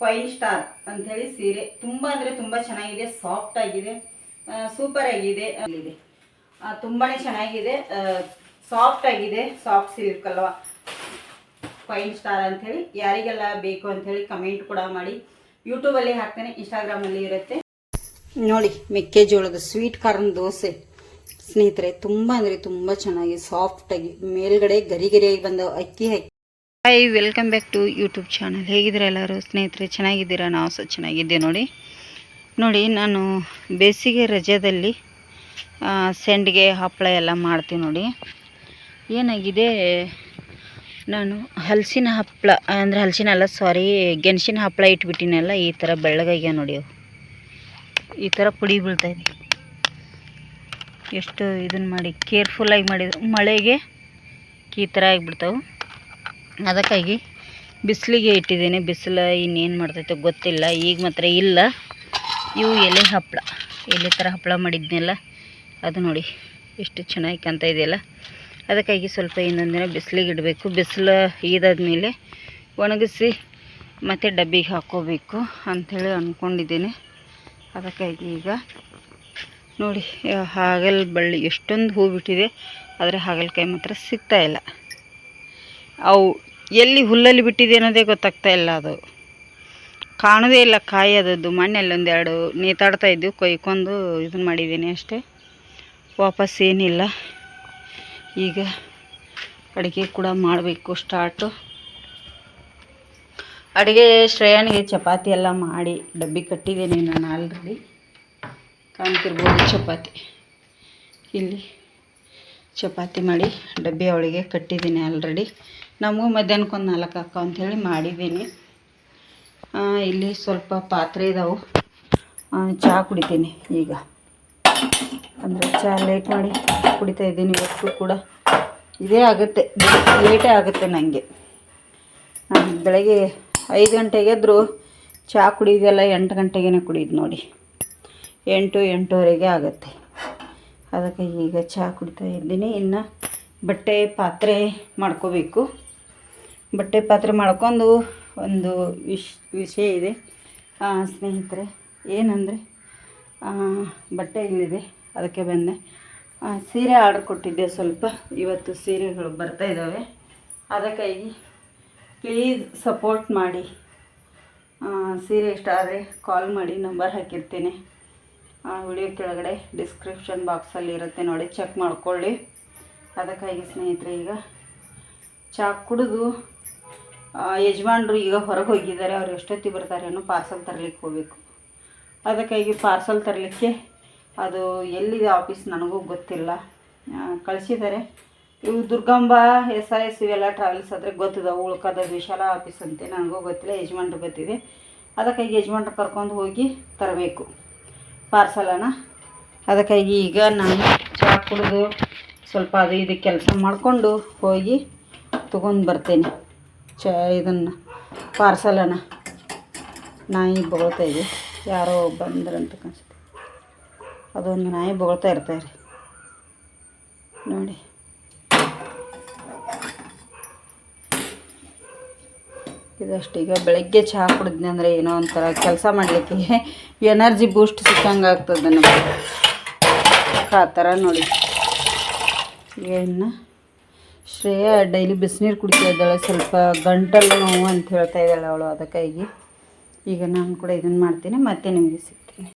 Queen star ಅಂಥೇಳಿ ಸೀರೆ ತುಂಬ ಅಂದರೆ ತುಂಬ ಚೆನ್ನಾಗಿದೆ ಸಾಫ್ಟ್ ಆಗಿದೆ ಸೂಪರ್ ಆಗಿದೆ. ತುಂಬಾ ಚೆನ್ನಾಗಿದೆ ಸಾಫ್ಟ್ ಆಗಿದೆ ಸಾಫ್ಟ್ ಸಿಲ್ಕ್ ಅಲ್ವಾ? ಕ್ವೈನ್ ಸ್ಟಾರ್ ಅಂಥೇಳಿ ಯಾರಿಗೆಲ್ಲ ಬೇಕು ಅಂಥೇಳಿ ಕಮೆಂಟ್ ಕೂಡ ಮಾಡಿ. ಯೂಟ್ಯೂಬಲ್ಲಿ ಹಾಕ್ತೇನೆ ಇನ್ಸ್ಟಾಗ್ರಾಮಲ್ಲಿ ಇರುತ್ತೆ. ನೋಡಿ, ಮೆಕ್ಕೆಜೋಳದ ಸ್ವೀಟ್ ಕಾರ್ನ್ ದೋಸೆ. ಸ್ನೇಹಿತರೆ, ತುಂಬ ಅಂದರೆ ತುಂಬ ಚೆನ್ನಾಗಿ ಸಾಫ್ಟಾಗಿ ಮೇಲ್ಗಡೆ ಗರಿ ಗರಿಯಾಗಿ ಬಂದ ಅಕ್ಕಿ ಹಾಕಿ. Hi welcome back to YouTube channel ಹೇಗಿದ್ದೀರಾ ಎಲ್ಲರೂ? ಸ್ನೇಹಿತರೆ, ಚೆನ್ನಾಗಿದ್ದೀರಾ? ನಾವು ಸಹ ಚೆನ್ನಾಗಿದ್ದೀವಿ ನೋಡಿ. ನೋಡಿ, ನಾನು ಬೇಸಿಗೆ ರಜೆಯಲ್ಲಿ ಸೆಂಡ್ಗೆ ಹಪ್ಪಳ ಎಲ್ಲ ಮಾಡ್ತೀವಿ ನೋಡಿ. ಏನಾಗಿದೆ? ನಾನು ಹಲಸಿನ ಹಪ್ಪಳ ಅಂದರೆ ಹಲಸಿನ ಅಲ್ಲ ಸಾರಿ ಗೆಣಸಿನ ಹಪ್ಪಳ ಇಟ್ಬಿಟ್ಟಿನಲ್ಲ ಈ ಥರ ಬೆಳ್ಳಗಾಗ್ಯ ನೋಡಿ ಅವು. ಈ ಥರ ಪುಡಿ ಬೀಳ್ತಾಯಿದೆ ಎಷ್ಟು ಇದನ್ನು ಮಾಡಿ ಕೇರ್ಫುಲ್ಲಾಗಿ ಮಾಡಿದ್ರು ಮಳೆಗೆ ಈ ಥರ ಆಗಿಬಿಡ್ತಾವೆ. ಅದಕ್ಕಾಗಿ ಬಿಸಿಲಿಗೆ ಇಟ್ಟಿದ್ದೇನೆ. ಬಿಸಿಲು ಇನ್ನೇನು ಮಾಡ್ತೈತೆ ಗೊತ್ತಿಲ್ಲ. ಈಗ ಮಾತ್ರ ಇಲ್ಲ. ಇವು ಎಲೆ ಹಪ್ಪಳ ಎಲೆ ಥರ ಹಪ್ಪಳ ಮಾಡಿದ್ನೆಲ್ಲ, ಅದು ನೋಡಿ ಎಷ್ಟು ಚೆನ್ನಾಗಿ ಕಾಣ್ತಾ ಇದೆಯಲ್ಲ. ಅದಕ್ಕಾಗಿ ಸ್ವಲ್ಪ ಇನ್ನೊಂದು ದಿನ ಬಿಸಿಲಿಗೆ ಇಡಬೇಕು. ಬಿಸಿಲು ಈದಾದ್ಮೇಲೆ ಒಣಗಿಸಿ ಮತ್ತು ಡಬ್ಬಿಗೆ ಹಾಕ್ಕೋಬೇಕು ಅಂಥೇಳಿ ಅಂದ್ಕೊಂಡಿದ್ದೀನಿ ಅದಕ್ಕಾಗಿ ಈಗ ನೋಡಿ ಹಾಗಲ್ ಬಳ್ಳಿ ಎಷ್ಟೊಂದು ಹೂ ಬಿಟ್ಟಿದೆ. ಆದರೆ ಹಾಗಲಕಾಯಿ ಮಾತ್ರ ಸಿಗ್ತಾ ಇಲ್ಲ. ಅವು ಎಲ್ಲಿ ಹುಲ್ಲಲ್ಲಿ ಬಿಟ್ಟಿದೆ ಅನ್ನೋದೇ ಗೊತ್ತಾಗ್ತಾ ಇಲ್ಲ ಅದು. ಕಾಣೋದೇ ಇಲ್ಲ ಕಾಯಿ ಅದದ್ದು. ಮಣ್ಣಲ್ಲಿ ಒಂದೆರಡು ನೇತಾಡ್ತಾ ಇದ್ದು ಕೊಯ್ಕೊಂಡು ಇದನ್ನು ಮಾಡಿದ್ದೀನಿ ಅಷ್ಟೇ. ವಾಪಸ್ ಏನಿಲ್ಲ. ಈಗ ಅಡುಗೆ ಕೂಡ ಮಾಡಬೇಕು ಸ್ಟಾರ್ಟು. ಅಡುಗೆ ಶ್ರೇಯಣಿಗೆ ಚಪಾತಿ ಎಲ್ಲ ಮಾಡಿ ಡಬ್ಬಿ ಕಟ್ಟಿದ್ದೀನಿ ನಾನು ಆಲ್ರೆಡಿ. ಕಾಣ್ತಿರ್ಬೋದು ಚಪಾತಿ. ಇಲ್ಲಿ ಚಪಾತಿ ಮಾಡಿ ಡಬ್ಬಿ ಅವಳಿಗೆ ಕಟ್ಟಿದ್ದೀನಿ ಆಲ್ರೆಡಿ. ನಮಗೂ ಮಧ್ಯಾಹ್ನಕ್ಕೆ ಒಂದು ನಾಲ್ಕು ಹಾಕ ಅಂಥೇಳಿ ಮಾಡಿದ್ದೀನಿ. ಇಲ್ಲಿ ಸ್ವಲ್ಪ ಪಾತ್ರೆ ಇದಾವೆ. ಚಹಾ ಕುಡಿತೀನಿ ಈಗ. ಅಂದರೆ ಚಹಾ ಲೇಟ್ ಮಾಡಿ ಕುಡಿತಾ ಇದ್ದೀನಿ ಇವತ್ತು ಕೂಡ. ಇದೇ ಆಗುತ್ತೆ. ಲೇಟೇ ಆಗುತ್ತೆ ನನಗೆ ನಾನು ಬೆಳಗ್ಗೆ ಐದು ಗಂಟೆಗೆ ಎದ್ದರು ಚಹಾ ಕುಡಿಯೋದೆಲ್ಲ ಎಂಟು ಗಂಟೆಗೇ ಕುಡಿಯೋದು ನೋಡಿ. ಎಂಟು, ಎಂಟೂವರೆಗೆ ಆಗುತ್ತೆ. ಅದಕ್ಕೆ ಈಗ ಚಹಾ ಕುಡಿತಾ ಇದ್ದೀನಿ. ಇನ್ನು ಬಟ್ಟೆ ಪಾತ್ರೆ ಮಾಡ್ಕೋಬೇಕು. ಬಟ್ಟೆ ಪಾತ್ರೆ ಮಾಡ್ಕೊಂಡು ಒಂದು ವಿಶ್ ವಿಷಯ ಇದೆ. ಸ್ನೇಹಿತರೆ, ಏನಂದರೆ ಬಟ್ಟೆ ಇಲ್ಲಿದೆ. ಅದಕ್ಕೆ ಬಂದೆ. ಸೀರೆ ಆರ್ಡ್ರ್ ಕೊಟ್ಟಿದ್ದೆ ಸ್ವಲ್ಪ. ಇವತ್ತು ಸೀರೆಗಳು ಬರ್ತಾ ಇದ್ದಾವೆ. ಅದಕ್ಕಾಗಿ ಪ್ಲೀಸ್ ಸಪೋರ್ಟ್ ಮಾಡಿ. ಸೀರೆ ಇಷ್ಟ ಆದರೆ ಕಾಲ್ ಮಾಡಿ, ನಂಬರ್ ಹಾಕಿರ್ತೀನಿ. ವಿಡಿಯೋ ಕೆಳಗಡೆ ಡಿಸ್ಕ್ರಿಪ್ಷನ್ ಬಾಕ್ಸಲ್ಲಿ ಇರುತ್ತೆ ನೋಡಿ, ಚೆಕ್ ಮಾಡ್ಕೊಳ್ಳಿ. ಅದಕ್ಕಾಗಿ ಸ್ನೇಹಿತರೆ, ಈಗ ಚಹಾ ಕುಡಿದು ಯಜಮಾನ್ರು ಈಗ ಹೊರಗೆ ಹೋಗಿದ್ದಾರೆ, ಅವ್ರು ಎಷ್ಟೊತ್ತಿಗೆ ಅನ್ನೋ ಪಾರ್ಸಲ್ ತರಲಿಕ್ಕೆ ಹೋಗಬೇಕು. ಅದಕ್ಕಾಗಿ ಪಾರ್ಸಲ್ ತರಲಿಕ್ಕೆ ಅದು ಎಲ್ಲಿದೆ ಆಫೀಸ್ ನನಗೂ ಗೊತ್ತಿಲ್ಲ. ಕಳಿಸಿದ್ದಾರೆ ಇವು ದುರ್ಗಾಂಬ ಎಸ್ ಆರ್ ಎಸ್ ಇವೆಲ್ಲ ಟ್ರಾವೆಲ್ಸ್ ಆದರೆ ಗೊತ್ತಿದಾವೆ ಉಳ್ಕದ, ವಿಶಾಲ ಆಫೀಸ್ ಅಂತೆ, ನನಗೂ ಗೊತ್ತಿಲ್ಲ, ಯಜಮಾನ್ರು ಗೊತ್ತಿದೆ. ಅದಕ್ಕಾಗಿ ಯಜಮಾನ್ರು ಕರ್ಕೊಂಡು ಹೋಗಿ ತರಬೇಕು ಪಾರ್ಸಲನ ಅದಕ್ಕಾಗಿ ಈಗ ನಾನು ಚಹಾ ಕುಡಿದು ಸ್ವಲ್ಪ ಅದು ಇದು ಕೆಲಸ ಮಾಡಿಕೊಂಡು ಹೋಗಿ ತೊಗೊಂಡು ಬರ್ತೇನೆ. ಚ ಇದನ್ನು ಪಾರ್ಸಲನ್ನು ನಾಯಿ ಬೊಗಳ್ತಾ ಇದೆ. ಯಾರೋ ಬಂದ್ರಂತ ಕಾಣಿಸುತ್ತೆ. ಅದೊಂದು ನಾಯಿ ಬೊಗಳ್ತಾ ಇರ್ತಾರೆ ನೋಡಿ. ಇದಷ್ಟೀಗ ಬೆಳಗ್ಗೆ ಚಹಾ ಕುಡಿದ್ನಿ ಅಂದರೆ ಏನೋ ಒಂಥರ ಕೆಲಸ ಮಾಡಲಿಕ್ಕೆ ಎನರ್ಜಿ ಬೂಸ್ಟ್ ಸಿಕ್ಕಂಗೆ ಆಗ್ತದೆ ನಮಗೆ. ಆ ಥರ ನೋಡಿ. ಇನ್ನು ಶ್ರೇಯ ಡೈಲಿ ಬಿಸಿನೀರು ಕುಡಿತಾ ಇದ್ದಾಳೆ. ಸ್ವಲ್ಪ ಗಂಟಲು ನೋವು ಅಂತ ಹೇಳ್ತಾ ಇದ್ದಾಳೆ ಅವಳು ಅದಕ್ಕಾಗಿ ಈಗ ನಾನು ಕೂಡ ಇದನ್ನು ಮಾಡ್ತೀನಿ, ಮತ್ತೆ ನಿಮಗೆ ಸಿಗ್ತೀನಿ.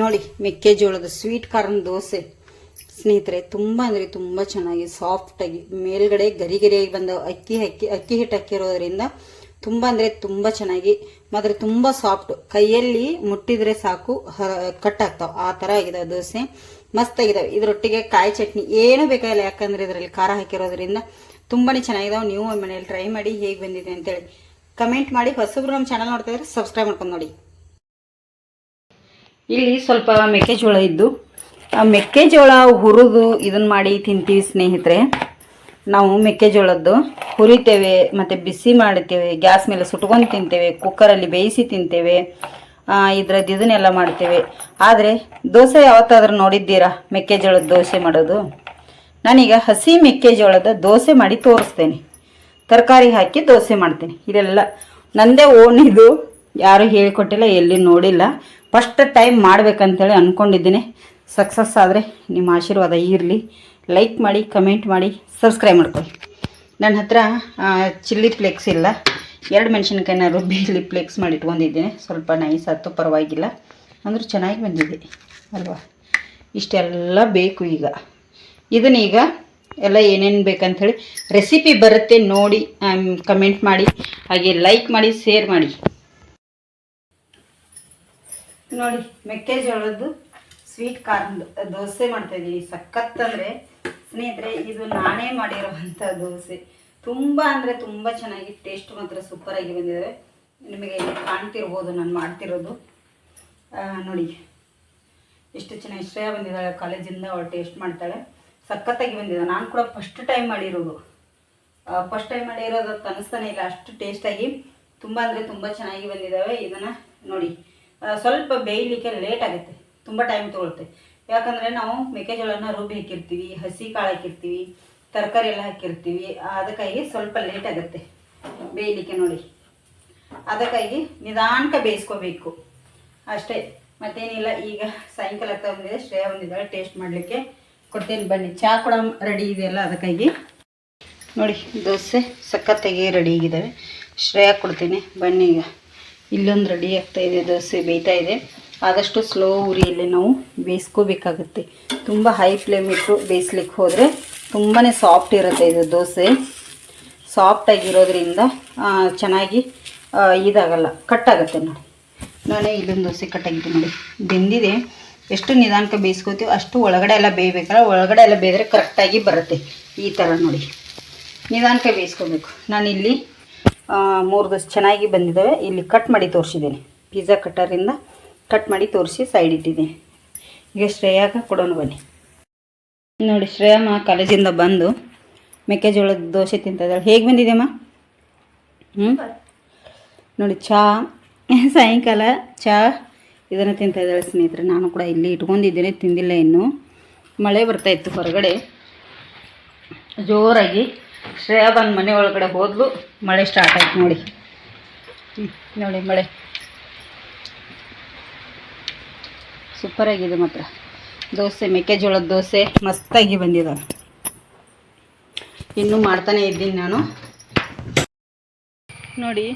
ನೋಡಿ, ಮೆಕ್ಕೆಜೋಳದ ಸ್ವೀಟ್ ಕಾರ್ನ್ ದೋಸೆ. ಸ್ನೇಹಿತರೆ, ತುಂಬ ಅಂದರೆ ತುಂಬ ಚೆನ್ನಾಗಿ ಸಾಫ್ಟಾಗಿ ಮೇಲ್ಗಡೆ ಗರಿ ಗರಿಯಾಗಿ ಬಂದ ಅಕ್ಕಿ ಹಕ್ಕಿ ಅಕ್ಕಿ ಹಿಟ್ಟು ಹಾಕಿರೋದ್ರಿಂದ ತುಂಬ ಅಂದರೆ ತುಂಬ ಚೆನ್ನಾಗಿ, ಮಾತ್ರ ತುಂಬ ಸಾಫ್ಟ್ ಕೈಯಲ್ಲಿ ಮುಟ್ಟಿದ್ರೆ ಸಾಕು ಕಟ್ ಆಗ್ತಾವೆ. ಆ ಥರ ಆಗಿದೆ ದೋಸೆ. ಮಸ್ತಾಗಿದ್ದಾವೆ ಇದರೊಟ್ಟಿಗೆ ಕಾಯಿ ಚಟ್ನಿ ಏನೂ ಬೇಕಾಗಿಲ್ಲ. ಯಾಕಂದರೆ ಇದರಲ್ಲಿ ಖಾರ ಹಾಕಿರೋದ್ರಿಂದ ತುಂಬಾನೇ ಚೆನ್ನಾಗಿದಾವೆ. ನೀವು ಮನೇಲಿ ಟ್ರೈ ಮಾಡಿ ಹೇಗೆ ಬಂದಿದೆ ಅಂತೇಳಿ ಕಮೆಂಟ್ ಮಾಡಿ. ಹೊಸಬ್ರು ನಮ್ಮ ಚಾನಲ್ ನೋಡ್ತಾ ಇದ್ರೆ ಸಬ್ಸ್ಕ್ರೈಬ್ ಮಾಡ್ಕೊಂಡು ನೋಡಿ. ಇಲ್ಲಿ ಸ್ವಲ್ಪ ಮೆಕ್ಕೆಜೋಳ ಇದ್ದು. ಆ ಮೆಕ್ಕೆಜೋಳ ಹುರಿದು ಇದನ್ನ ಮಾಡಿ ತಿಂತೀವಿ ಸ್ನೇಹಿತರೆ. ನಾವು ಮೆಕ್ಕೆಜೋಳದ್ದು ಹುರಿತೇವೆ, ಮತ್ತು ಬಿಸಿ ಮಾಡ್ತೇವೆ. ಗ್ಯಾಸ್ ಮೇಲೆ ಸುಟ್ಕೊಂಡು ತಿಂತೇವೆ. ಕುಕ್ಕರಲ್ಲಿ ಬೇಯಿಸಿ ತಿಂತೇವೆ. ಇದ್ರದ್ದು ಇದನ್ನೆಲ್ಲ ಮಾಡ್ತೇವೆ. ಆದರೆ ದೋಸೆ ಯಾವತ್ತಾದ್ರೂ ನೋಡಿದ್ದೀರಾ? ಮೆಕ್ಕೆಜೋಳದ ದೋಸೆ ಮಾಡೋದು? ನಾನೀಗ ಹಸಿ ಮೆಕ್ಕೆಜೋಳದ ದೋಸೆ ಮಾಡಿ ತೋರಿಸ್ತೇನೆ. ತರಕಾರಿ ಹಾಕಿ ದೋಸೆ ಮಾಡ್ತೀನಿ. ಇದೆಲ್ಲ ನಂದೇ ಓನ್ ಇದು. ಯಾರೂ ಹೇಳಿಕೊಟ್ಟಿಲ್ಲ, ಎಲ್ಲಿ ನೋಡಿಲ್ಲ. ಫಸ್ಟ್ ಟೈಮ್ ಮಾಡಬೇಕಂತೇಳಿ ಅಂದ್ಕೊಂಡಿದ್ದೀನಿ ಸಕ್ಸಸ್ ಆದರೆ ನಿಮ್ಮ ಆಶೀರ್ವಾದ ಇರಲಿ. ಲೈಕ್ ಮಾಡಿ ಕಮೆಂಟ್ ಮಾಡಿ ಸಬ್ಸ್ಕ್ರೈಬ್ ಮಾಡ್ಕೊಳ್ಳಿ. ನನ್ನ ಹತ್ರ ಚಿಲ್ಲಿ ಫ್ಲೇಕ್ಸ್ ಇಲ್ಲ. ಎರಡು ಮೆಣಸಿನ್ಕಾಯಿನ ರುಬ್ಬಿ ಇಲ್ಲಿ ಫ್ಲೆಕ್ಸ್ ಮಾಡಿ ಇಟ್ಕೊಂಡಿದ್ದೀನಿ. ಸ್ವಲ್ಪ ನೈಸ್ ಆಯ್ತು, ಪರವಾಗಿಲ್ಲ. ಅಂದರೂ ಚೆನ್ನಾಗಿ ಬಂದಿದೆ ಅಲ್ವಾ? ಇಷ್ಟೆಲ್ಲ ಬೇಕು ಈಗ. ಇದನ್ನೀಗ ಎಲ್ಲ ಏನೇನು ಬೇಕಂಥೇಳಿ ರೆಸಿಪಿ ಬರುತ್ತೆ ನೋಡಿ ಕಮೆಂಟ್ ಮಾಡಿ, ಹಾಗೆ ಲೈಕ್ ಮಾಡಿ ಶೇರ್ ಮಾಡಿ. ನೋಡಿ, ಮೆಕ್ಕೆಜೋಳದ್ದು ಸ್ವೀಟ್ ಕಾರ್ನ್ ದೋಸೆ ಮಾಡ್ತಾಯಿದ್ದೀನಿ ಸಖತ್ ಅಂದರೆ ಸ್ನೇಹಿತರೆ, ಇದು ನಾನೇ ಮಾಡಿರುವಂಥ ದೋಸೆ. ತುಂಬ ಅಂದರೆ ತುಂಬ ಚೆನ್ನಾಗಿ ಟೇಸ್ಟ್ ಮಾತ್ರ ಸೂಪರಾಗಿ ಬಂದಿದೆ. ನಿಮಗೆ ಕಾಣ್ತಿರ್ಬೋದು, ನಾನು ಮಾಡ್ತಿರೋದು. ನೋಡಿ. ಎಷ್ಟು ಚೆನ್ನಾಗಿ ಶ್ರೇಯ ಬಂದಿದ್ದಾಳೆ, ಕಾಲೇಜಿಂದ ಅವಳು ಟೇಸ್ಟ್ ಮಾಡ್ತಾಳೆ. ಸಖತ್ತಾಗಿ ಬಂದಿದೆ. ನಾನು ಕೂಡ ಫಸ್ಟ್ ಟೈಮ್ ಮಾಡಿರೋದು. ಫಸ್ಟ್ ಟೈಮ್ ಮಾಡಿರೋದು ಅನಿಸ್ತಾನೆ ಇಲ್ಲ, ಅಷ್ಟು ಟೇಸ್ಟಾಗಿ ತುಂಬ ಅಂದರೆ ತುಂಬ ಚೆನ್ನಾಗಿ ಬಂದಿದ್ದಾವೆ. ಇದನ್ನು ನೋಡಿ. ಸ್ವಲ್ಪ ಬೇಯಲಿಕ್ಕೆ ಲೇಟ್ ಆಗುತ್ತೆ. ತುಂಬ ಟೈಮ್ ತೊಗೊಳುತ್ತೆ. ಯಾಕಂದರೆ ನಾವು ಮೆಕ್ಕೆಜೋಳನ ರುಬ್ಬಿ ಹಾಕಿರ್ತೀವಿ ಹಸಿ ಕಾಳು ಹಾಕಿರ್ತೀವಿ. ತರಕಾರಿ ಎಲ್ಲ ಹಾಕಿರ್ತೀವಿ. ಅದಕ್ಕಾಗಿ ಸ್ವಲ್ಪ ಲೇಟ್ ಆಗುತ್ತೆ ಬೇಯಲಿಕ್ಕೆ ನೋಡಿ. ಅದಕ್ಕಾಗಿ ನಿಧಾನಕ್ಕೆ ಬೇಯಿಸ್ಕೋಬೇಕು. ಅಷ್ಟೇ. ಮತ್ತೇನಿಲ್ಲ, ಈಗ ಸಾಯಂಕಾಲ ಬಂದಿದೆ. ಶ್ರೇಯ ಬಂದಿದ್ದಾಳೆ ಟೇಸ್ಟ್ ಮಾಡಲಿಕ್ಕೆ. ಕೊಡ್ತೇನೆ ಬನ್ನಿ. ಚಹಾ ಕೂಡ ರೆಡಿ ಇದೆಯಲ್ಲ, ಅದಕ್ಕಾಗಿ. ನೋಡಿ, ದೋಸೆ ಸಖತ್ತಾಗಿ ರೆಡಿ ಆಗಿದ್ದಾವೆ. ಶ್ರೇಯ ಕೊಡ್ತೀನಿ. ಬನ್ನಿ ಈಗ. ಇಲ್ಲೊಂದು ರೆಡಿ ಆಗ್ತಾ ಇದೆ, ದೋಸೆ ಬೇಯ್ತಾ ಇದೆ. ಆದಷ್ಟು ಸ್ಲೋ ಉರಿಯಲ್ಲಿ ನಾವು ಬೇಯಿಸ್ಕೋಬೇಕಾಗುತ್ತೆ. ತುಂಬ ಹೈ ಫ್ಲೇಮ್ ಇಟ್ಟು ಬೇಯಿಸ್ಲಿಕ್ಕೆ ಹೋದರೆ ತುಂಬಾ ಸಾಫ್ಟ್ ಇರುತ್ತೆ ಇದು ದೋಸೆ. ಸಾಫ್ಟಾಗಿರೋದ್ರಿಂದ ಚೆನ್ನಾಗಿ ಇದಾಗಲ್ಲ ಕಟ್ಟಾಗುತ್ತೆ ನೋಡಿ. ನಾನೇ ಇಲ್ಲೊಂದು ದೋಸೆ ಕಟ್ಟಾಗಿದೆ ನೋಡಿ. ಬೆಂದಿದೆ. ಎಷ್ಟು ನಿಧಾನಕ್ಕೆ ಬೇಯಿಸ್ಕೋತೀವಿ ಅಷ್ಟು ಒಳಗಡೆ ಎಲ್ಲ ಬೇಯಬೇಕಲ್ಲ, ಒಳಗಡೆ ಎಲ್ಲ ಬೇಯ್ದರೆ ಕರೆಕ್ಟಾಗಿ ಬರುತ್ತೆ ಈ ಥರ ನೋಡಿ. ನಿಧಾನಕ್ಕೆ ಬೇಯಿಸ್ಕೋಬೇಕು. ನಾನಿಲ್ಲಿ ಮೂರು ದೋಸೆ ಚೆನ್ನಾಗಿ ಬಂದಿದ್ದಾವೆ ಇಲ್ಲಿ ಕಟ್ ಮಾಡಿ ತೋರಿಸಿದ್ದೀನಿ. ಪಿಜ್ಜಾ ಕಟ್ಟರಿಂದ ಕಟ್ ಮಾಡಿ ತೋರಿಸಿ ಸೈಡ್ ಇಟ್ಟಿದ್ದೀನಿ. ಈಗ ಶ್ರೇಯಾಗ ಕೊಡೋಣ ಬನ್ನಿ. ನೋಡಿ ಶ್ರೇಯಮ್ಮ ಕಾಲೇಜಿಂದ ಬಂದು ಮೆಕ್ಕೆಜೋಳದ ದೋಸೆ ತಿಂತಿದ್ದಾಳೆ. ಹೇಗೆ ಬಂದಿದೆಯಮ್ಮ? ಹ್ಞೂ ನೋಡಿ ಚಹಾ ಸಾಯಂಕಾಲ ಚಹಾ ಇದನ್ನು ತಿಂತಾ ಇದ್ದಾಳೆ ಸ್ನೇಹಿತರೆ. ನಾನು ಕೂಡ ಇಲ್ಲಿ ಇಟ್ಕೊಂಡಿದ್ದೇನೆ, ತಿಂದಿಲ್ಲ ಇನ್ನು. ಮಳೆ ಬರ್ತಾಯಿತ್ತು ಹೊರಗಡೆ. ಜೋರಾಗಿ ಶ್ರೇಯಾ ಬಂದು ಮನೆ ಒಳಗಡೆ ಹೋದ್ಲು. ಮಳೆ ಸ್ಟಾರ್ಟ್ ಆಯ್ತು ನೋಡಿ. ನೋಡಿ ಮಳೆ. ಸೂಪರಾಗಿದೆ ಮಾತ್ರ. ದೋಸೆ, ಮೆಕ್ಕೆಜೋಳದ ದೋಸೆ ಮಸ್ತಾಗಿ ಬಂದಿದ್ದಾವೆ ಇನ್ನೂ ಮಾಡ್ತಾನೆ ಇದ್ದೀನಿ ನಾನು. ನೋಡಿ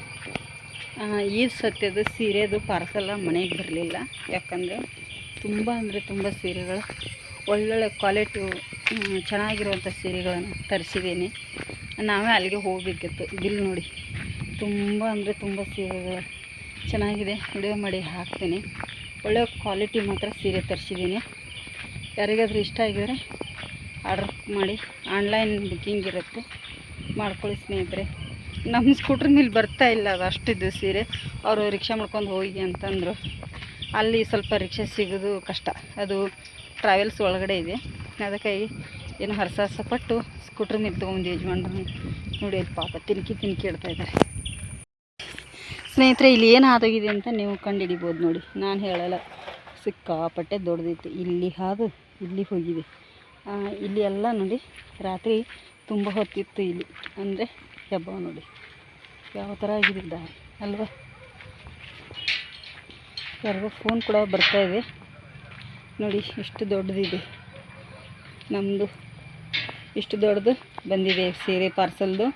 ಈ ಸತ್ಯದ ಸೀರೆದು ಪಾರ್ಸೆಲ್ಲ ಮನೆಗೆ ಬರಲಿಲ್ಲ. ಯಾಕಂದರೆ ತುಂಬ ಅಂದರೆ ತುಂಬ ಸೀರೆಗಳು, ಒಳ್ಳೊಳ್ಳೆ ಕ್ವಾಲಿಟಿ ಚೆನ್ನಾಗಿರುವಂಥ ಸೀರೆಗಳನ್ನು ತರಿಸಿದ್ದೀನಿ. ನಾವೇ ಅಲ್ಲಿಗೆ ಹೋಗಬೇಕಿತ್ತು. ಇಲ್ಲಿ ನೋಡಿ, ತುಂಬ ಅಂದರೆ ತುಂಬ ಸೀರೆಗಳು ಚೆನ್ನಾಗಿದೆ. ವಿಡಿಯೋ ಮಾಡಿ ಹಾಕ್ತೀನಿ. ಒಳ್ಳೆ ಕ್ವಾಲಿಟಿ ಮಾತ್ರ ಸೀರೆ ತರಿಸಿದ್ದೀನಿ. ಯಾರಿಗಾದ್ರೂ ಇಷ್ಟ ಆಗಿದ್ರೆ ಆರ್ಡ್ರ್ ಮಾಡಿ. ಆನ್ಲೈನ್ ಬುಕ್ಕಿಂಗ್ ಇರುತ್ತೆ. ಮಾಡ್ಕೊಳ್ಳಿ ಸ್ನೇಹಿತರೆ. ನಮ್ಮ ಸ್ಕೂಟ್ರ್ ಮೇಲೆ ಬರ್ತಾ ಇಲ್ಲ ಅದು ಅಷ್ಟಿದ್ದು ಸೀರೆ. ಅವರು ರಿಕ್ಷಾ ಮಾಡ್ಕೊಂಡು ಹೋಗಿ ಅಂತಂದರು. ಅಲ್ಲಿ ಸ್ವಲ್ಪ ರಿಕ್ಷಾ ಸಿಗೋದು ಕಷ್ಟ. ಅದು ಟ್ರಾವೆಲ್ಸ್ ಒಳಗಡೆ ಇದೆ. ಅದಕ್ಕಾಗಿ ಏನು ಹರಸಾಹಸ ಪಟ್ಟು ಸ್ಕೂಟ್ರ್ ಮೇಲೆ ತೊಗೊಂಡು ಯಜಮಾನ್ರು ನೋಡಿ, ಅಲ್ಲಿ ಪಾಪ ತಿನ್ಕಿ ತಿನ್ಕಿ ಇಡ್ತಾ ಇದ್ದಾರೆ. ಸ್ನೇಹಿತರೆ, ಇಲ್ಲಿ ಏನು ಆದೋಗಿದೆ ಅಂತ ನೀವು ಕಂಡು ಹಿಡಿಬೋದು ನೋಡಿ. ನಾನು ಹೇಳಲ್ಲ. ಸಿಕ್ಕಾಪಟ್ಟೆ ದೊಡ್ಡದಿತ್ತು. ಇಲ್ಲಿ ಹಾದು ಇಲ್ಲಿ ಹೋಗಿದೆ ಇಲ್ಲಿ ಎಲ್ಲ ನೋಡಿ, ರಾತ್ರಿ ತುಂಬ ಹೊತ್ತಿತ್ತು ಇಲ್ಲಿ. ಅಂದರೆ ಹೆಬ್ಬ ನೋಡಿ. ಯಾವ ಥರ ಆಗಿದೆ ದಾರಿ ಅಲ್ವಾ? ಯಾರಿಗೋ ಫೋನ್ ಕೂಡ ಬರ್ತಾ ಇದೆ. ನೋಡಿ, ಇಷ್ಟು ದೊಡ್ಡದಿದೆ. ನಮ್ಮದು ಇಷ್ಟು ದೊಡ್ಡದು ಬಂದಿದೆ ಸೀರೆ ಪಾರ್ಸಲ್ದು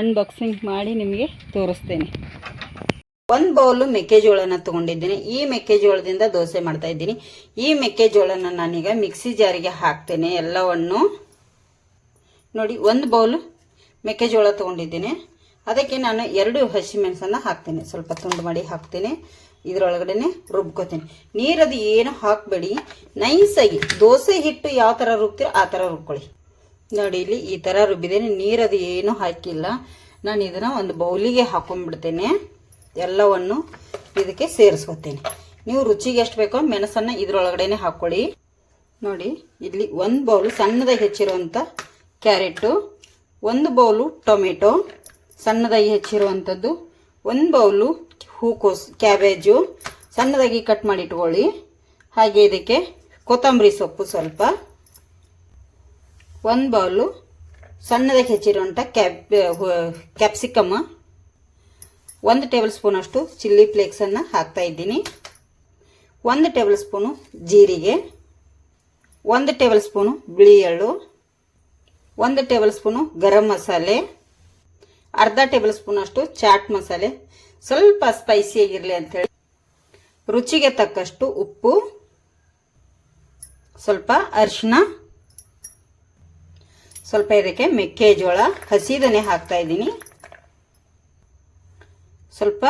ಅನ್ಬಾಕ್ಸಿಂಗ್ ಮಾಡಿ ನಿಮಗೆ ತೋರಿಸ್ತೇನೆ. ಒಂದು ಬೌಲ್ ಮೆಕ್ಕೆಜೋಳನ ತಗೊಂಡಿದ್ದೀನಿ. ಈ ಮೆಕ್ಕೆಜೋಳದಿಂದ ದೋಸೆ ಮಾಡ್ತಾ ಇದ್ದೀನಿ. ಈ ಮೆಕ್ಕೆಜೋಳನ ನಾನೀಗ ಮಿಕ್ಸಿ ಜಾರಿಗೆ ಹಾಕ್ತೇನೆ ಎಲ್ಲವನ್ನು. ನೋಡಿ, ಒಂದು ಬೌಲ್ ಮೆಕ್ಕೆಜೋಳ ತಗೊಂಡಿದ್ದೀನಿ. ಅದಕ್ಕೆ ನಾನು ಎರಡು ಹಸಿಮೆಣಸನ್ನು ಹಾಕ್ತೇನೆ. ಸ್ವಲ್ಪ ತುಂಡು ಮಾಡಿ ಹಾಕ್ತೇನೆ. ಇದರೊಳಗಡೆ ರುಬ್ಕೋತೇನೆ. ನೀರದು ಏನು ಹಾಕಬೇಡಿ. ನೈಸಾಗಿ ದೋಸೆ ಹಿಟ್ಟು ಯಾವ ಥರ ರುಬ್ತೀರೋ ಆ ಥರ ರುಬ್ಕೊಳ್ಳಿ. ನೋಡಿ, ಇಲ್ಲಿ ಈ ಥರ ರುಬ್ಬಿದ್ದೇನೆ. ನೀರದು ಏನು ಹಾಕಿಲ್ಲ. ನಾನು ಇದನ್ನು ಒಂದು ಬೌಲಿಗೆ ಹಾಕೊಂಡ್ಬಿಡ್ತೇನೆ. ಎಲ್ಲವನ್ನು ಇದಕ್ಕೆ ಸೇರಿಸ್ಕೊತೀನಿ. ನೀವು ರುಚಿಗೆ ಎಷ್ಟು ಬೇಕೋ ಮೆಣಸನ್ನು ಇದರೊಳಗಡೆನೆ ಹಾಕ್ಕೊಳ್ಳಿ ನೋಡಿ, ಇಲ್ಲಿ ಒಂದು ಬೌಲು ಸಣ್ಣದಾಗಿ ಹೆಚ್ಚಿರುವಂಥ ಕ್ಯಾರೆಟು, ಒಂದು ಬೌಲು ಟೊಮೆಟೊ ಸಣ್ಣದಾಗಿ ಹೆಚ್ಚಿರುವಂಥದ್ದು, ಒಂದು ಬೌಲು ಹೂಕೋಸು, ಕ್ಯಾಬೇಜು, ಸಣ್ಣದಾಗಿ ಕಟ್ ಮಾಡಿ ಇಟ್ಕೊಳ್ಳಿ. ಹಾಗೆ ಇದಕ್ಕೆ ಕೊತ್ತಂಬರಿ ಸೊಪ್ಪು ಸ್ವಲ್ಪ, ಒಂದು ಬೌಲು ಸಣ್ಣದಾಗಿ ಹೆಚ್ಚಿರುವಂಥ ಕ್ಯಾಪ್ ಕ್ಯಾಪ್ಸಿಕಮ್ ಒಂದು ಟೇಬಲ್ ಸ್ಪೂನಷ್ಟು ಚಿಲ್ಲಿ ಫ್ಲೇಕ್ಸನ್ನು ಹಾಕ್ತಾ ಇದ್ದೀನಿ. ಒಂದು ಟೇಬಲ್ ಸ್ಪೂನು ಜೀರಿಗೆ. ಒಂದು ಟೇಬಲ್ ಸ್ಪೂನು ಬಿಳಿ ಎಳ್ಳು. ಒಂದು ಟೇಬಲ್ ಸ್ಪೂನು ಗರಂ ಮಸಾಲೆ. ಅರ್ಧ ಟೇಬಲ್ ಸ್ಪೂನಷ್ಟು ಚಾಟ್ ಮಸಾಲೆ. ಸ್ವಲ್ಪ ಸ್ಪೈಸಿಯಾಗಿರಲಿ ಅಂಥೇಳಿ ರುಚಿಗೆ ತಕ್ಕಷ್ಟು ಉಪ್ಪು. ಸ್ವಲ್ಪ ಅರಿಶಿನ ಸ್ವಲ್ಪ ಇದಕ್ಕೆ ಮೆಕ್ಕೆಜೋಳ. ಹಸಿದನೆ ಹಾಕ್ತಾ ಇದ್ದೀನಿ. ಸ್ವಲ್ಪ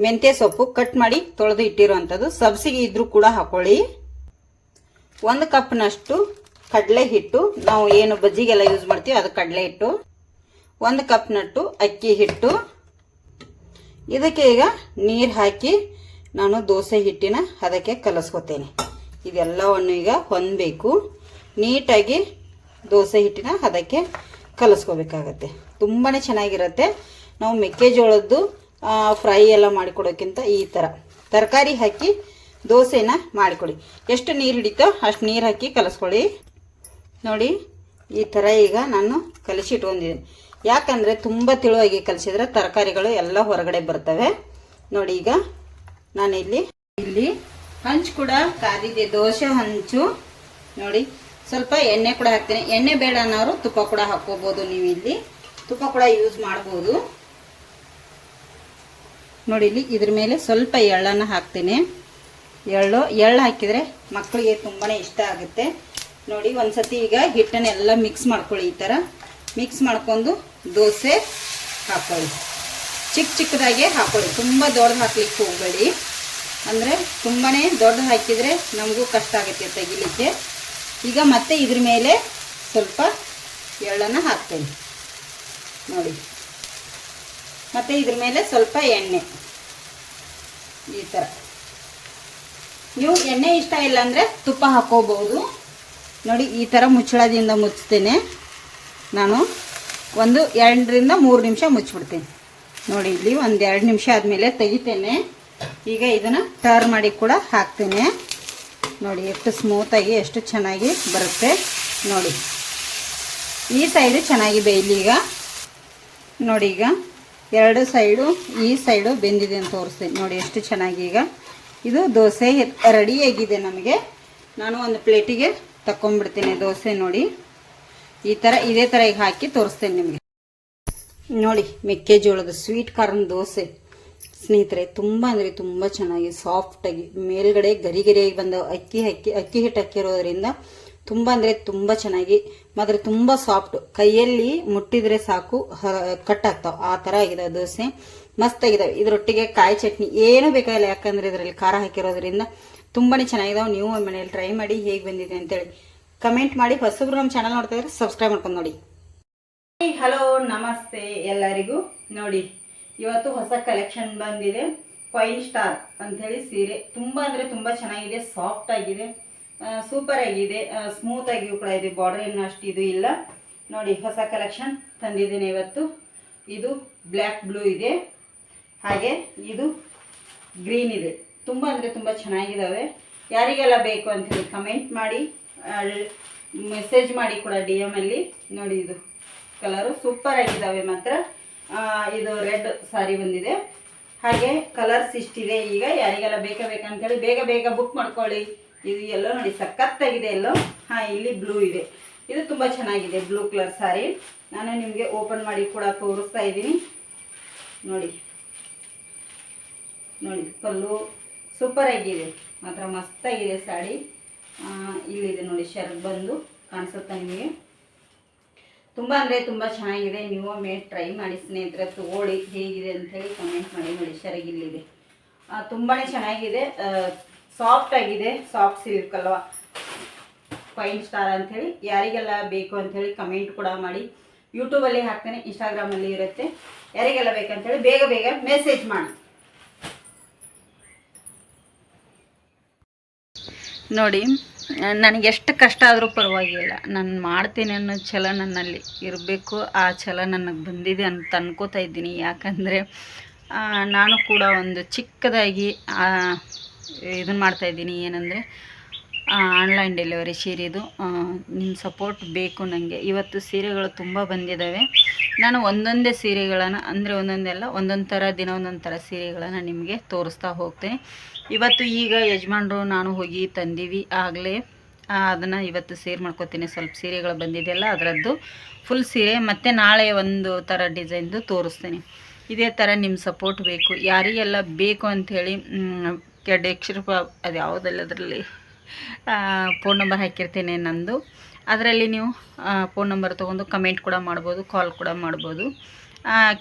ಮೆಂತ್ಯ ಸೊಪ್ಪು ಕಟ್ ಮಾಡಿ ತೊಳೆದು ಇಟ್ಟಿರುವಂಥದ್ದು. ಸಬ್ಸಿಗೆ ಇದ್ರೂ ಕೂಡ ಹಾಕೊಳ್ಳಿ. ಒಂದು ಕಪ್ನಷ್ಟು ಕಡಲೆ ಹಿಟ್ಟು. ನಾವು ಏನು ಬಜ್ಜಿಗೆಲ್ಲ ಯೂಸ್ ಮಾಡ್ತೀವಿ ಅದು ಕಡಲೆ ಹಿಟ್ಟು. ಒಂದು ಕಪ್ನಟ್ಟು ಅಕ್ಕಿ ಹಿಟ್ಟು. ಇದಕ್ಕೆ ಈಗ ನೀರು ಹಾಕಿ ನಾನು ದೋಸೆ ಹಿಟ್ಟಿನ ಅದಕ್ಕೆ ಕಲಸ್ಕೊತೇನೆ. ಇದೆಲ್ಲವನ್ನು ಈಗ ಹೊಂದಬೇಕು. ನೀಟಾಗಿ ದೋಸೆ ಹಿಟ್ಟಿನ ಅದಕ್ಕೆ ಕಲಸ್ಕೋಬೇಕಾಗತ್ತೆ. ತುಂಬಾ ಚೆನ್ನಾಗಿರುತ್ತೆ. ನಾವು ಮೆಕ್ಕೆಜೋಳದ್ದು ಫ್ರೈ ಎಲ್ಲ ಮಾಡಿಕೊಡೋಕ್ಕಿಂತ ಈ ಥರ ತರಕಾರಿ ಹಾಕಿ ದೋಸೆನ ಮಾಡಿಕೊಡಿ. ಎಷ್ಟು ನೀರು ಹಿಡಿತೋ ಅಷ್ಟು ನೀರು ಹಾಕಿ ಕಲಸ್ಕೊಳ್ಳಿ. ನೋಡಿ, ಈ ಥರ ಈಗ ನಾನು ಕಲಸಿ ಇಟ್ಕೊಂಡಿದ್ದೀನಿ ಯಾಕಂದರೆ ತುಂಬ ತಿಳುವಾಗಿ ಕಲಸಿದ್ರೆ ತರಕಾರಿಗಳು ಎಲ್ಲ ಹೊರಗಡೆ ಬರ್ತವೆ. ನೋಡಿ ಈಗ ನಾನಿಲ್ಲಿ ಇಲ್ಲಿ ಹಂಚು ಕೂಡ ಕಾದಿದೆ ದೋಸೆ ಹಂಚು. ನೋಡಿ, ಸ್ವಲ್ಪ ಎಣ್ಣೆ ಕೂಡ ಹಾಕ್ತೀನಿ. ಎಣ್ಣೆ ಬೇಡ ಅನ್ನೋರು ತುಪ್ಪ ಕೂಡ ಹಾಕ್ಕೋಬೋದು ನೀವು ಇಲ್ಲಿ ತುಪ್ಪ ಕೂಡ ಯೂಸ್ ಮಾಡ್ಬೋದು. ನೋಡಿ ಇಲ್ಲಿ ಇದ್ರ ಮೇಲೆ ಸ್ವಲ್ಪ ಎಳ್ಳನ್ನು ಹಾಕ್ತೀನಿ. ಎಳ್ಳು ಎಳ್ಳು ಹಾಕಿದರೆ ಮಕ್ಕಳಿಗೆ ತುಂಬಾ ಇಷ್ಟ ಆಗುತ್ತೆ. ನೋಡಿ, ಒಂದ್ಸತಿ ಈಗ ಹಿಟ್ಟನ್ನೆಲ್ಲ ಮಿಕ್ಸ್ ಮಾಡ್ಕೊಳ್ಳಿ ಈ ಥರ ಮಿಕ್ಸ್ ಮಾಡ್ಕೊಂಡು ದೋಸೆ ಹಾಕ್ಕೊಳ್ಳಿ ಚಿಕ್ಕ ಚಿಕ್ಕದಾಗೆ ಹಾಕ್ಕೊಳ್ಳಿ ತುಂಬ ದೊಡ್ಡದು ಹಾಕ್ಲಿಕ್ಕೆ ಹೋಗಬೇಡಿ. ಅಂದರೆ ತುಂಬಾ ದೊಡ್ಡ ಹಾಕಿದರೆ ನಮಗೂ ಕಷ್ಟ ಆಗುತ್ತೆ ತೆಗಿಲಿಕ್ಕೆ. ಈಗ ಮತ್ತೆ ಇದ್ರ ಮೇಲೆ ಸ್ವಲ್ಪ ಎಳ್ಳನ್ನು ಹಾಕ್ತೇನೆ ನೋಡಿ. ಮತ್ತು ಇದ್ರ ಮೇಲೆ ಸ್ವಲ್ಪ ಎಣ್ಣೆ. ಈ ಥರ ನೀವು ಎಣ್ಣೆ ಇಷ್ಟ ಇಲ್ಲ ಅಂದರೆ ತುಪ್ಪ ಹಾಕೋಬಹುದು. ನೋಡಿ, ಈ ಥರ ಮುಚ್ಚಳದಿಂದ ಮುಚ್ತೇನೆ. ನಾನು ಒಂದು ಎರಡರಿಂದ ಮೂರು ನಿಮಿಷ ಮುಚ್ಚಿಬಿಡ್ತೀನಿ ನೋಡಿ, ಇಲ್ಲಿ ಒಂದು ಎರಡು ನಿಮಿಷ ಆದಮೇಲೆ ತೆಗಿತೇನೆ. ಈಗ ಇದನ್ನು ಟರ್ ಮಾಡಿ ಕೂಡ ಹಾಕ್ತೇನೆ. ನೋಡಿ, ಎಷ್ಟು ಸ್ಮೂತಾಗಿ ಎಷ್ಟು ಚೆನ್ನಾಗಿ ಬರುತ್ತೆ. ನೋಡಿ, ಈ ಸೈಡು ಚೆನ್ನಾಗಿ ಬೇಯಲಿ ಈಗ. ನೋಡಿ ಈಗ. ಎರಡು ಸೈಡು, ಈ ಸೈಡು ಬೆಂದಿದೆ ಅಂತ ತೋರಿಸ್ತೀನಿ. ನೋಡಿ ಎಷ್ಟು ಚೆನ್ನಾಗಿ ಈಗ. ಇದು ದೋಸೆ ರೆಡಿಯಾಗಿದೆ ನಮಗೆ. ನಾನು ಒಂದು ಪ್ಲೇಟಿಗೆ ತಕ್ಕೊಂಡ್ಬಿಡ್ತೀನಿ ದೋಸೆ ನೋಡಿ. ಈ ಥರ ಇದೇ ಥರ ಈಗ ಹಾಕಿ ತೋರಿಸ್ತೇನೆ ನಿಮಗೆ. ನೋಡಿ, ಮೆಕ್ಕೆಜೋಳದ ಸ್ವೀಟ್ ಕಾರ್ನ್ ದೋಸೆ. ಸ್ನೇಹಿತರೆ, ತುಂಬ ಅಂದರೆ ತುಂಬ ಚೆನ್ನಾಗಿ ಸಾಫ್ಟಾಗಿ ಮೇಲ್ಗಡೆ ಗರಿ ಗರಿಯಾಗಿ ಬಂದ ಅಕ್ಕಿ ಅಕ್ಕಿ ಅಕ್ಕಿ ಹಿಟ್ಟು ಹಾಕಿರೋದ್ರಿಂದ ತುಂಬ ಅಂದರೆ ತುಂಬ ಚೆನ್ನಾಗಿ, ಮಾತ್ರ ತುಂಬ ಸಾಫ್ಟ್ ಕೈಯಲ್ಲಿ ಮುಟ್ಟಿದ್ರೆ ಸಾಕು ಕಟ್ ಆಗ್ತಾವೆ. ಆ ಥರ ಆಗಿದೆ ದೋಸೆ. ಮಸ್ತಾಗಿದ್ದಾವೆ ಇದರೊಟ್ಟಿಗೆ ಕಾಯಿ ಚಟ್ನಿ ಏನೂ ಬೇಕಾಗಿಲ್ಲ, ಯಾಕಂದರೆ ಇದರಲ್ಲಿ ಖಾರ ಹಾಕಿರೋದ್ರಿಂದ ತುಂಬಾ ಚೆನ್ನಾಗಿದಾವೆ. ನೀವು ಮನೇಲಿ ಟ್ರೈ ಮಾಡಿ ಹೇಗೆ ಬಂದಿದೆ ಅಂತೇಳಿ ಕಮೆಂಟ್ ಮಾಡಿ. ಹೊಸಬ್ರು ನಮ್ಮ ಚಾನಲ್ ನೋಡ್ತಾ ಇದ್ರೆ ಸಬ್ಸ್ಕ್ರೈಬ್ ಮಾಡ್ಕೊಂಡು ನೋಡಿ. ಹಲೋ ನಮಸ್ತೆ ಎಲ್ಲರಿಗೂ. ನೋಡಿ, ಇವತ್ತು ಹೊಸ ಕಲೆಕ್ಷನ್ ಬಂದಿದೆ. ಫೈವ್ ಸ್ಟಾರ್ ಅಂಥೇಳಿ ಸೀರೆ. ತುಂಬ ಅಂದರೆ ತುಂಬ ಚೆನ್ನಾಗಿದೆ ಸಾಫ್ಟ್ ಆಗಿದೆ. ಸೂಪರ್ ಆಗಿದೆ. ಸ್ಮೂತ್ ಆಗಿಯೂ ಕೂಡ ಇದೆ. ಬಾರ್ಡರ್ ಏನು ಅಷ್ಟು ಇದು ಇಲ್ಲ. ನೋಡಿ, ಹೊಸ ಕಲೆಕ್ಷನ್ ತಂದಿದ್ದೀನಿ ಇವತ್ತು. ಇದು ಬ್ಲ್ಯಾಕ್ ಬ್ಲೂ ಇದೆ. ಹಾಗೆ ಇದು ಗ್ರೀನ್ ಇದೆ. ತುಂಬ ಅಂದರೆ ತುಂಬ ಚೆನ್ನಾಗಿದ್ದಾವೆ ಯಾರಿಗೆಲ್ಲ ಬೇಕು ಅಂಥೇಳಿ ಕಮೆಂಟ್ ಮಾಡಿ ಮೆಸೇಜ್ ಮಾಡಿ ಕೂಡ ಡಿ ಅಲ್ಲಿ. ನೋಡಿ, ಇದು ಕಲರು ಸೂಪರ್ ಆಗಿದ್ದಾವೆ ಮಾತ್ರ. ಇದು ರೆಡ್ ಸಾರಿ ಬಂದಿದೆ. ಹಾಗೆ ಕಲರ್ಸ್ ಇಷ್ಟಿದೆ ಈಗ. ಯಾರಿಗೆಲ್ಲ ಬೇಕಾ ಬೇಕಂತೇಳಿ ಬೇಗ ಬೇಗ ಬುಕ್ ಮಾಡ್ಕೊಳ್ಳಿ. ಇದು ಎಲ್ಲೋ ನೋಡಿ ಸಖತ್ತಾಗಿದೆ ಎಲ್ಲೋ. ಹಾಂ, ಇಲ್ಲಿ ಬ್ಲೂ ಇದೆ. ಇದು ತುಂಬ ಚೆನ್ನಾಗಿದೆ ಬ್ಲೂ ಕಲರ್ ಸಾರಿ ನಾನು ನಿಮಗೆ ಓಪನ್ ಮಾಡಿ ಕೂಡ ತೋರಿಸ್ತಾ ಇದ್ದೀನಿ. ನೋಡಿ. ನೋಡಿ ಪಲ್ಲು ಸೂಪರ್ ಆಗಿದೆ. ಮಾತ್ರ ಮಸ್ತಾಗಿದೆ ಸಾಡಿ ಇಲ್ಲಿದೆ ನೋಡಿ, ಶರ್ಟ್ ಬಂದು ಕಾಣಿಸುತ್ತಾ ನಿಮಗೆ. ತುಂಬ ಅಂದರೆ ತುಂಬ ಚೆನ್ನಾಗಿದೆ. ನೀವು ಒಮ್ಮೆ ಟ್ರೈ ಮಾಡಿ ಸ್ನೇಹಿತರೆ, ತಗೊಳ್ಳಿ ಹೇಗಿದೆ ಅಂಥೇಳಿ ಕಮೆಂಟ್ ಮಾಡಿ ನೋಡಿ ಶರಗಿಲ್ಲಿದೆ ತುಂಬಾ ಚೆನ್ನಾಗಿದೆ. ಸಾಫ್ಟ್ ಆಗಿದೆ ಸಾಫ್ಟ್ ಸಿಲ್ಕ್ ಅಲ್ವಾ? ಫೈನ್ ಸ್ಟಾರ್ ಅಂಥೇಳಿ, ಯಾರಿಗೆಲ್ಲ ಬೇಕು ಅಂಥೇಳಿ ಕಮೆಂಟ್ ಕೂಡ ಮಾಡಿ. ಯೂಟ್ಯೂಬಲ್ಲಿ ಹಾಕ್ತೇನೆ ಇನ್ಸ್ಟಾಗ್ರಾಮಲ್ಲಿ ಇರುತ್ತೆ. ಯಾರಿಗೆಲ್ಲ ಬೇಕಂತೇಳಿ ಬೇಗ ಬೇಗ ಮೆಸೇಜ್ ಮಾಡಿ. ನೋಡಿ, ನನಗೆ ಎಷ್ಟು ಕಷ್ಟ ಆದರೂ ಪರವಾಗಿಲ್ಲ. ನಾನು ಮಾಡ್ತೀನಿ ಅನ್ನೋ ಛಲ ನನ್ನಲ್ಲಿ ಇರಬೇಕು. ಆ ಛಲ ನನಗೆ ಬಂದಿದೆ ಅಂತ ಅನ್ಕೋತಾ ಇದ್ದೀನಿ. ಯಾಕಂದರೆ ನಾನು ಕೂಡ ಒಂದು ಚಿಕ್ಕದಾಗಿ ಇದನ್ನು ಮಾಡ್ತಾಯಿದ್ದೀನಿ ಏನಂದರೆ ಆನ್ಲೈನ್ ಡೆಲಿವರಿ ಸೀರೆದು ನಿಮ್ಮ ಸಪೋರ್ಟ್ ಬೇಕು ನನಗೆ ಇವತ್ತು ಸೀರೆಗಳು ತುಂಬ ಬಂದಿದ್ದಾವೆ ನಾನು ಒಂದೊಂದೇ ಸೀರೆಗಳನ್ನು, ಅಂದರೆ ಒಂದೊಂದೆಲ್ಲ ಒಂದೊಂದು ಥರ ದಿನ ಒಂದೊಂದು ಥರ ಸೀರೆಗಳನ್ನು ನಿಮಗೆ ತೋರಿಸ್ತಾ ಹೋಗ್ತೇನೆ. ಇವತ್ತು ಈಗ ಯಜಮಾನ್ರು, ನಾನು ಹೋಗಿ ತಂದೀವಿ ಆಗಲೇ. ಅದನ್ನು ಇವತ್ತು ಸೇರ್ ಮಾಡ್ಕೋತೀನಿ. ಸ್ವಲ್ಪ ಸೀರೆಗಳು ಬಂದಿದೆಯಲ್ಲ, ಅದರದ್ದು ಫುಲ್ ಸೀರೆ. ಮತ್ತು ನಾಳೆ ಒಂದು ಥರ ಡಿಸೈನ್ದು ತೋರಿಸ್ತೀನಿ. ಇದೇ ಥರ ನಿಮ್ಮ ಸಪೋರ್ಟ್ ಬೇಕು. ಯಾರಿಗೆಲ್ಲ ಬೇಕು ಅಂಥೇಳಿ ಡೆಕ್ಷರ್ ಅದು ಯಾವುದೆಲ್ಲದರಲ್ಲಿ ಫೋನ್ ನಂಬರ್ ಹಾಕಿರ್ತೀನಿ ನಂದು. ಅದರಲ್ಲಿ ನೀವು ಫೋನ್ ನಂಬರ್ ತೊಗೊಂಡು ಕಮೆಂಟ್ ಕೂಡ ಮಾಡ್ಬೋದು ಕಾಲ್ ಕೂಡ ಮಾಡ್ಬೋದು.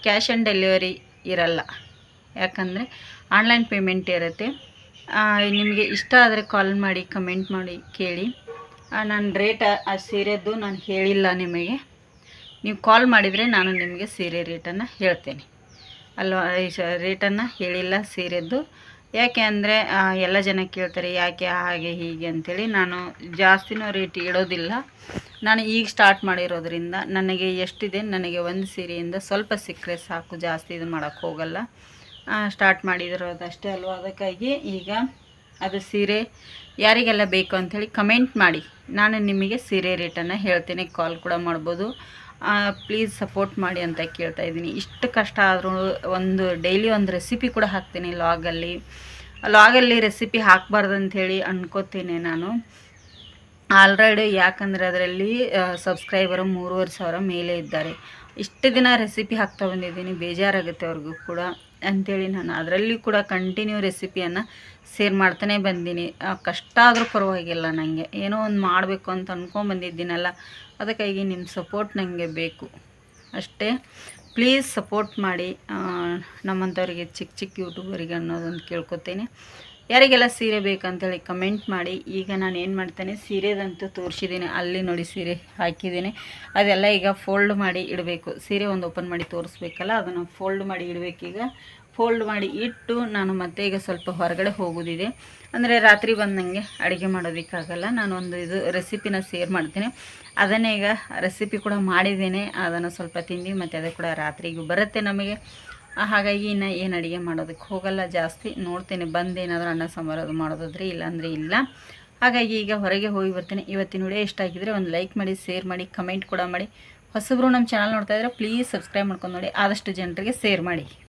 ಕ್ಯಾಶ್ ಆನ್ ಡೆಲಿವರಿ ಇರಲ್ಲ. ಯಾಕಂದರೆ ಆನ್ಲೈನ್ ಪೇಮೆಂಟ್ ಇರುತ್ತೆ. ನಿಮಗೆ ಇಷ್ಟ ಆದರೆ ಕಾಲ್ ಮಾಡಿ ಕಮೆಂಟ್ ಮಾಡಿ ಕೇಳಿ. ನಾನು ರೇಟ್ ಆ ಸೀರೆದ್ದು ನಾನು ಹೇಳಿಲ್ಲ ನಿಮಗೆ. ನೀವು ಕಾಲ್ ಮಾಡಿದರೆ ನಾನು ನಿಮಗೆ ಸೀರೆ ರೇಟನ್ನು ಹೇಳ್ತೇನೆ. ಅಲ್ವಾ ರೇಟನ್ನು ಹೇಳಿಲ್ಲ ಸೀರೆದ್ದು. ಯಾಕೆ ಅಂದರೆ ಎಲ್ಲ ಜನ ಕೇಳ್ತಾರೆ, ಯಾಕೆ ಹಾಗೆ, ಹೀಗೆ ಅಂಥೇಳಿ ನಾನು ಜಾಸ್ತಿನೂ ರೇಟ್ ಇಡೋದಿಲ್ಲ. ನಾನು ಈಗ ಸ್ಟಾರ್ಟ್ ಮಾಡಿರೋದ್ರಿಂದ ನನಗೆ ಎಷ್ಟಿದೆ, ನನಗೆ ಒಂದು ಸೀರೆಯಿಂದ ಸ್ವಲ್ಪ ಸಿಕ್ಕರೆ ಸಾಕು, ಜಾಸ್ತಿ ಇದು ಮಾಡೋಕ್ಕೆ ಹೋಗಲ್ಲ. ಸ್ಟಾರ್ಟ್ ಮಾಡಿದಿರೋದಷ್ಟೇ ಅಲ್ವಾ? ಅದಕ್ಕಾಗಿ ಈಗ ಅದು ಸೀರೆ ಯಾರಿಗೆಲ್ಲ ಬೇಕು ಅಂಥೇಳಿ ಕಮೆಂಟ್ ಮಾಡಿ. ನಾನು ನಿಮಗೆ ಸೀರೆ ರೇಟನ್ನು ಹೇಳ್ತೇನೆ ಕಾಲ್ ಕೂಡ ಮಾಡ್ಬೋದು. ಪ್ಲೀಸ್ ಸಪೋರ್ಟ್ ಮಾಡಿ ಅಂತ ಕೇಳ್ತಾ ಇದ್ದೀನಿ. ಇಷ್ಟು ಕಷ್ಟ ಆದರೂ ಒಂದು ಡೈಲಿ ಒಂದು ರೆಸಿಪಿ ಕೂಡ ಹಾಕ್ತೀನಿ ಲಾಗಲ್ಲಿ ಲಾಗಲ್ಲಿ ರೆಸಿಪಿ ಹಾಕಬಾರ್ದು ಅಂಥೇಳಿ ಅನ್ಕೋತೀನಿ ನಾನು. ಆಲ್ರೆಡಿ ಯಾಕಂದರೆ ಅದರಲ್ಲಿ ಸಬ್ಸ್ಕ್ರೈಬರು ಮೂರುವರೆ ಸಾವಿರ ಮೇಲೆ ಇದ್ದಾರೆ. ಇಷ್ಟು ದಿನ ರೆಸಿಪಿ ಹಾಕ್ತಾ ಬಂದಿದ್ದೀನಿ, ಬೇಜಾರಾಗುತ್ತೆ ಅವ್ರಿಗೂ ಕೂಡ. ಅಂಥೇಳಿ ನಾನು ಅದರಲ್ಲಿ ಕೂಡ ಕಂಟಿನ್ಯೂ ರೆಸಿಪಿಯನ್ನು ಸೇರ್ ಮಾಡ್ತಾನೆ ಬಂದೀನಿ. ಕಷ್ಟ ಆದರೂ ಪರವಾಗಿಲ್ಲ ನನಗೆ ಏನೋ ಒಂದು ಮಾಡಬೇಕು ಅಂತ ಅಂದ್ಕೊಂಬಂದಿದ್ದೀನಲ್ಲ ಅದಕ್ಕಾಗಿ ನಿಮ್ಮ ಸಪೋರ್ಟ್ ನನಗೆ ಬೇಕು. ಅಷ್ಟೇ ಪ್ಲೀಸ್ ಸಪೋರ್ಟ್ ಮಾಡಿ ನಮ್ಮಂಥವ್ರಿಗೆ ಚಿಕ್ಕ ಚಿಕ್ಕ ಯೂಟ್ಯೂಬರಿಗೆ ಅನ್ನೋದೊಂದು ಕೇಳ್ಕೊತೇನೆ. ಯಾರಿಗೆಲ್ಲ ಸೀರೆ ಬೇಕಂತೇಳಿ ಕಮೆಂಟ್ ಮಾಡಿ. ಈಗ ನಾನು ಏನು ಮಾಡ್ತೇನೆ, ಸೀರೆದಂತೂ ತೋರಿಸಿದ್ದೀನಿ. ಅಲ್ಲಿ ನೋಡಿ ಸೀರೆ ಹಾಕಿದ್ದೀನಿ. ಅದೆಲ್ಲ ಈಗ ಫೋಲ್ಡ್ ಮಾಡಿ ಇಡಬೇಕು. ಸೀರೆ ಒಂದು ಓಪನ್ ಮಾಡಿ ತೋರಿಸ್ಬೇಕಲ್ಲ, ಅದನ್ನು ಫೋಲ್ಡ್ ಮಾಡಿ ಇಡಬೇಕೀಗ ಫೋಲ್ಡ್ ಮಾಡಿ ಇಟ್ಟು ನಾನು ಮತ್ತೆ ಈಗ ಸ್ವಲ್ಪ ಹೊರಗಡೆ ಹೋಗೋದಿದೆ. ಅಂದರೆ ರಾತ್ರಿ ಬಂದಂಗೆ ಅಡುಗೆ ಮಾಡೋದಕ್ಕಾಗಲ್ಲ. ಒಂದು ಇದು ರೆಸಿಪಿನ ಸೇರ್ ಮಾಡ್ತೀನಿ. ಅದನ್ನೇ ಈಗ ರೆಸಿಪಿ ಕೂಡ ಮಾಡಿದ್ದೇನೆ. ಅದನ್ನು ಸ್ವಲ್ಪ ತಿಂದು ಮತ್ತು ಅದು ಕೂಡ ರಾತ್ರಿಗೂ ಬರುತ್ತೆ ನಮಗೆ. ಹಾಗಾಗಿ ಇನ್ನು ಏನು ಅಡುಗೆ ಮಾಡೋದಕ್ಕೆ ಹೋಗಲ್ಲ, ಜಾಸ್ತಿ ನೋಡ್ತೇನೆ. ಬಂದು ಏನಾದರೂ ಅನ್ನ ಸಾಂಬಾರು ಮಾಡೋದಾದ್ರೆ ಇಲ್ಲಾಂದರೆ ಇಲ್ಲ. ಹಾಗಾಗಿ ಈಗ ಹೊರಗೆ ಹೋಗಿ ಬರ್ತೀನಿ. ಇವತ್ತಿನ ವಿಡಿಯೋ ಇಷ್ಟ ಆಗಿದ್ದರೆ ಒಂದು ಲೈಕ್ ಮಾಡಿ, ಶೇರ್ ಮಾಡಿ, ಕಮೆಂಟ್ ಕೂಡ ಮಾಡಿ. ಹೊಸಬ್ರು ನಮ್ಮ ಚಾನಲ್ ನೋಡ್ತಾ ಇದ್ರೆ ಪ್ಲೀಸ್ ಸಬ್ಸ್ಕ್ರೈಬ್ ಮಾಡ್ಕೊಂಡು ನೋಡಿ. ಆದಷ್ಟು ಜನರಿಗೆ ಶೇರ್ ಮಾಡಿ.